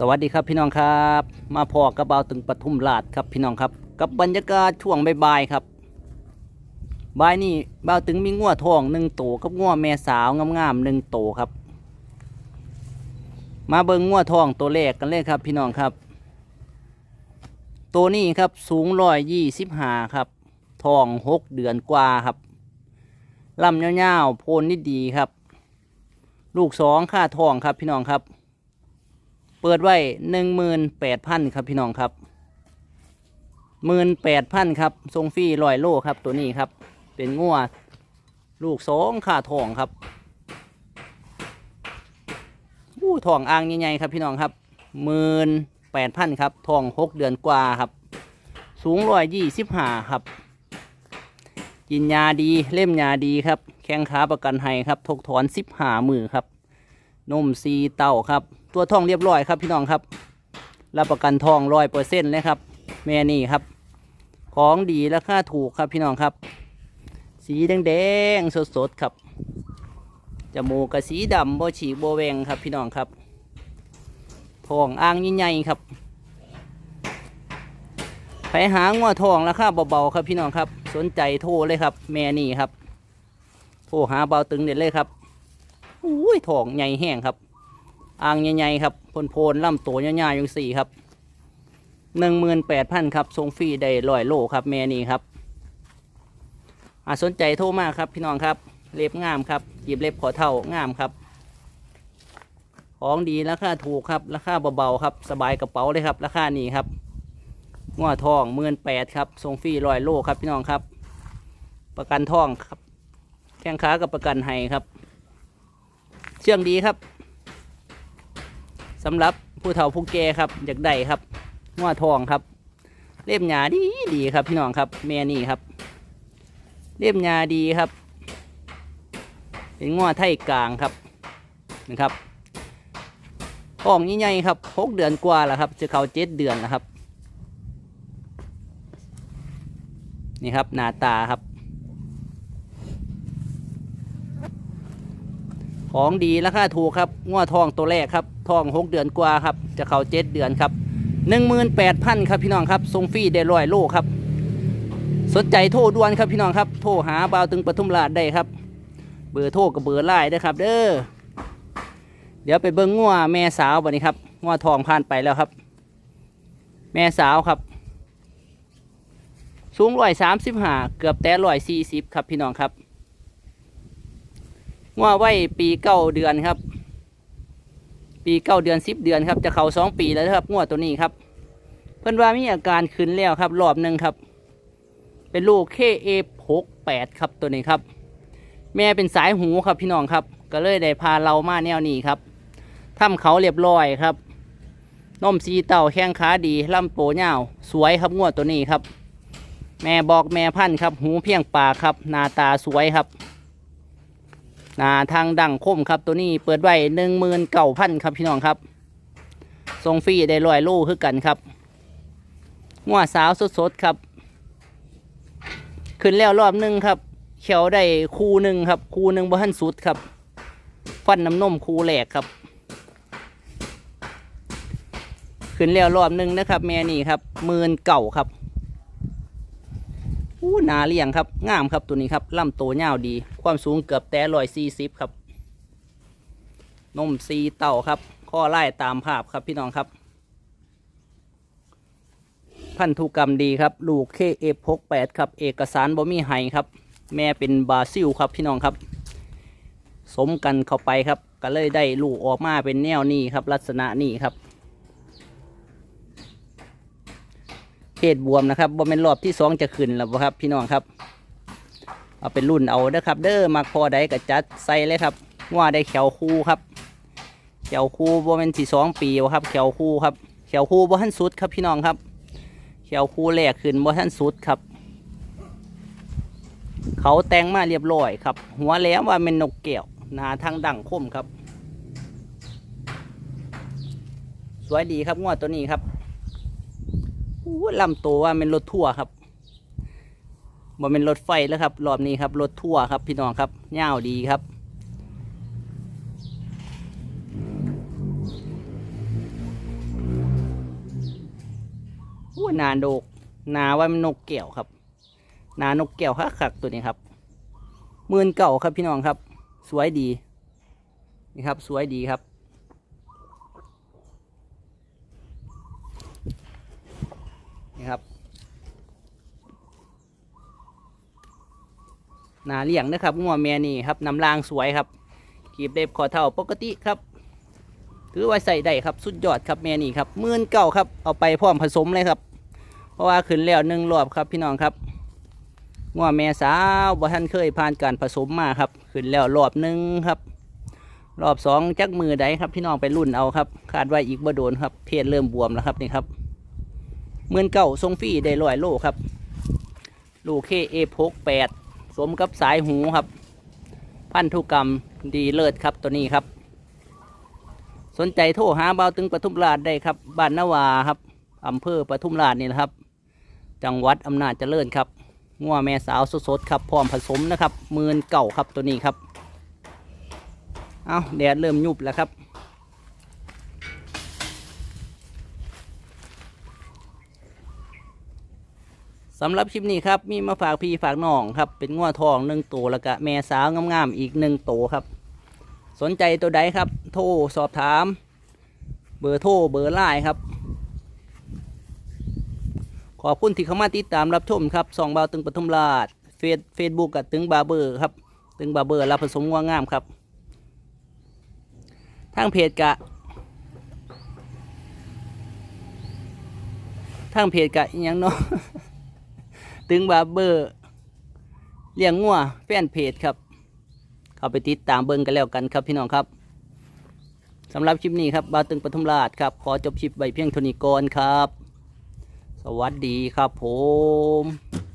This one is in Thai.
สวัสดีครับพี่น้องครับ มาพอกับเบาตึงปทุมราชครับพี่น้องครับ กับบรรยากาศช่วงบ่ายๆครับบ่ายนี่เบาตึงมีงัวทองหนึ่งโตกับงัวแม่สาวงามๆหนึ่งโตครับ มาเบิ่งงัวทองตัวแรกกันเลยครับพี่น้องครับ ตัวนี้ครับสูงร้อยยี่สิบห้าครับทองหกเดือนกว่าครับลำยาๆโพนนิดดีครับ ลูกสองค่าทองครับพี่น้องครับ เปิดไว้หนึ่งหมื่นแปดพันครับพี่น้องครับหมื่นแปดพันครับทรงฟรีลอยโลครับตัวนี้ครับ เป็นงัวลูกสองค่าทองครับอู้ทองอ่างใหญ่ๆครับพี่น้องครับหมื่นแปดพันครับทองหกเดือนกว่าครับ สูงร้อยยี่สิบห้าครับ กินยาดีเล่มยาดีครับ แข้งขาประกันให้ครับทกถอนสิบห้ามือครับ นมซีเต้าครับ ตัวทองเรียบร้อยครับพี่น้องครับ รับประกันทองร้อยเปอร์เซ็นต์เลยครับ แม่นี่ครับ ของดีราคาถูกครับพี่น้องครับ สีแดงๆสดๆครับจมูกกับสีดำโบฉีกโบแวงครับพี่น้องครับทองอ่างใหญ่ๆครับไปหางัวทองราคาเบาๆครับพี่น้องครับ สนใจโทรเลยครับ แม่นี่ครับ โทรหาเบาตึงเด็ดเลยครับ อุ้ยทองใหญ่แห้งครับ อ่างใหญ่ๆครับพนโพนๆล่ำตัวใหญ่ๆยังสี่ครับหนึ่งหมื่นแปดพันครับทรงฟรีได้ร้อยโลครับแม่นี่ครับอาสนใจโทรมากครับพี่น้องครับ เล็บงามครับหยิบเล็บขอเท่างามครับ ของดีราคาถูกครับราคาเบาๆครับ สบายกระเป๋าเลยครับ ราคานี้ครับง้อทองหมื่นแปดครับทรงฟรีร้อยโลครับพี่น้องครับ ประกันทองครับแข้งขากับประกันให้ครับ ชื่องดีครับสำหรับผู้เฒ่าผู้แก่ครับอยากได้ครับง้อทองครับ เล่มหยาดีดีครับพี่น้องครับแม่นี่ครับ เล่มหยาดีครับ เป็นง้อไทยกลางครับนะครับท้องใหญ่ๆครับหกเดือนกว่าแล้วครับ จะเข้าเจ็ดเดือนแล้วครับ นี่ครับหน้าตาครับ ของดีราคาถูกครับง้อทองตัวแรกครับทองหกเดือนกว่าครับ จะเข้าเจ็ดเดือนครับหนึ่งหมื่นแปดพันครับพี่น้องครับทรงฟรีได้ร้อยโลครับ สนใจโทรด่วนครับพี่น้องครับ โทรหาบ่าวตึงปทุมราชได้ครับ เบอร์โทรกับเบอร์ไลน์ได้ครับ เด้อเดี๋ยวไปเบิ้งง้อแม่สาวบันนี้ครับง้อทองผ่านไปแล้วครับ แม่สาวครับ สูงร้อยสามสิบห้าเกือบแต่ร้อยสี่สิบครับพี่น้องครับ ว่าไว้ปีเก้าเดือนครับ ปีเก้าเดือนสิบเดือนครับ จะเขาสองปีแล้วครับงัวตัวนี้ครับ เพิ่อนว่ามีอาการขึ้นแล้วครับ รอบหนึ่งครับ เป็นลูกเคเอหกแปดครับตัวนี้ครับ แม่เป็นสายหูครับพี่น้องครับ ก็เลยได้พาเรามาแนวนี้ครับทำเขาเรียบร้อยครับนมสีเต่าแข้งขาดีลำโปเงาสวยครับงวดตัวนี้ครับ แม่บอกแม่พันธุ์ครับ หูเพียงปากครับหน้าตาสวยครับ หนาทางดังคมครับตัวนี้เปิดไว้หนึ่งหมื่นเก้าพันครับพี่น้องครับทรงฟรีได้ลอยโลคือกันครับงัวสาวสดๆครับ ขึ้นแล้วรอบหนึ่งครับเขียวได้คูหนึ่งครับคูหนึ่งบ่ทันสุดครับ ฟันน้ำนมคูแหลกครับ ขึ้นแล้วรอบหนึ่งนะครับ แม่นี่ครับหมื่นเก่าครับ อู้หนาเลี้ยงครับงามครับตัวนี้ครับลำโตวยาดี ความสูงเกือบแต่ร้อยสี่สิบครับ นมซีเต่าครับ ข้อไล่ตามภาพครับพี่น้องครับ พันธุกรรมดีครับ ลูกเคเอฟหกแปดครับ เอกสารบ่มีไห้ครับ แม่เป็นบราซิลครับพี่น้องครับ สมกันเข้าไปครับ ก็เลยได้ลูกออกมาเป็นแนวนี้ครับ ลักษณะนี้ครับ เพศบวมนะครับบ่เป็นรอบที่สองจะขึ้นแล้วครับ พี่น้องครับ เอาเป็นรุ่นเอาเด้อครับ เด้อมักพอใดก็จัดใส่เลยครับว่าได้แขวคู่ครับแขวคู่บ่เป็นสี่สองปีบ่ครับแขวคู่ครับแขวคู่บ่ทันสุดครับพี่น้องครับแขวคู่แรกขึ้นบ่ทันสุดครับเขาแต่งมาเรียบร้อยครับ หัวแหลมว่าเป็นนกแก้วหนาทางดังคมครับ สวยดีครับงวดตัวนี้ครับ ลำตัวว่าเป็นรถทั่วร์ครับบ่เป็นรถไฟแล้วครับ รอบนี้ครับรถทั่วร์ครับ พี่น้องครับเงาวดีครับนหัวนาโดก นาว่ามันนกแก้วครับ นานกแก้วคักๆตัวนี้ครับมื่นเก่าครับพี่น้องครับ สวยดีนี่ครับ สวยดีครับ นี่ครับ นาเลี้ยงนะครับงัวแม่นี่ครับน้ำรางสวยครับกีบเล็บคอเท่าปกติครับ ถือว่าใส่ได้ครับสุดยอดครับแม่นี่ครับมื่นเก่าครับเอาไปพร้อมผสมเลยครับ เพราะว่าขึ้นแล้วหนึ่งรอบครับพี่น้องครับงัวแม่สาวบ่ท่านเคยผ่านการผสมมาครับ ขึ้นแล้วรอบหนึ่งครับรอบสองจักมือใดครับพี่น้องไปรุ่นเอาครับคาดว่าอีกบ่โดนครับเพศเริ่มบวมแล้วครับนี่ครับหมื่นเก่าทรงฟรีได้ร้อยโลครับลูกเคเอพกแปด สมกับสายหูครับ พันธุกรรมดีเลิศครับตัวนี้ครับ สนใจโทรหาเบาวตึงปทุมราชได้ครับ บ้านนาวาครับอำเภอปทุมราชนี่นะครับ จังหวัดอำนาจเจริญครับงัวแม่สาวสดๆครับพร้อมผสมนะครับมื่นเก่าครับตัวนี้ครับ เอาแดดเริ่มยุบแล้วครับ สำหรับคลิปนี้ครับมีมาฝากพี่ฝากน้องครับเป็นงัวทองหนึ่งตัวแล้วก็แม่สาวงามๆอีกหนึ่งตัวครับ สนใจตัวใดครับ โทรสอบถาม เบอร์โทรเบอร์ไลน์ครับ ขอบคุณที่เข้ามาติดตามรับชมครับสองบาวตึงปทุมราชเฟซเฟซบุ๊กกับตึงบาเบอร์ครับตึงบาเบอร์รับผสมงัวงามครับทางเพจกะทางเพจกะยังเนาะ ตึงบาเบอร์เลี้ยงงัวแฟนเพจครับ เข้าไปติดตามเบิ้งกันแล้วกันครับพี่น้องครับสำหรับคลิปนี้ครับบาตึงปทุมราชครับ ขอจบคลิปใบเพียงเท่านี้ก่อนครับ สวัสดีครับผม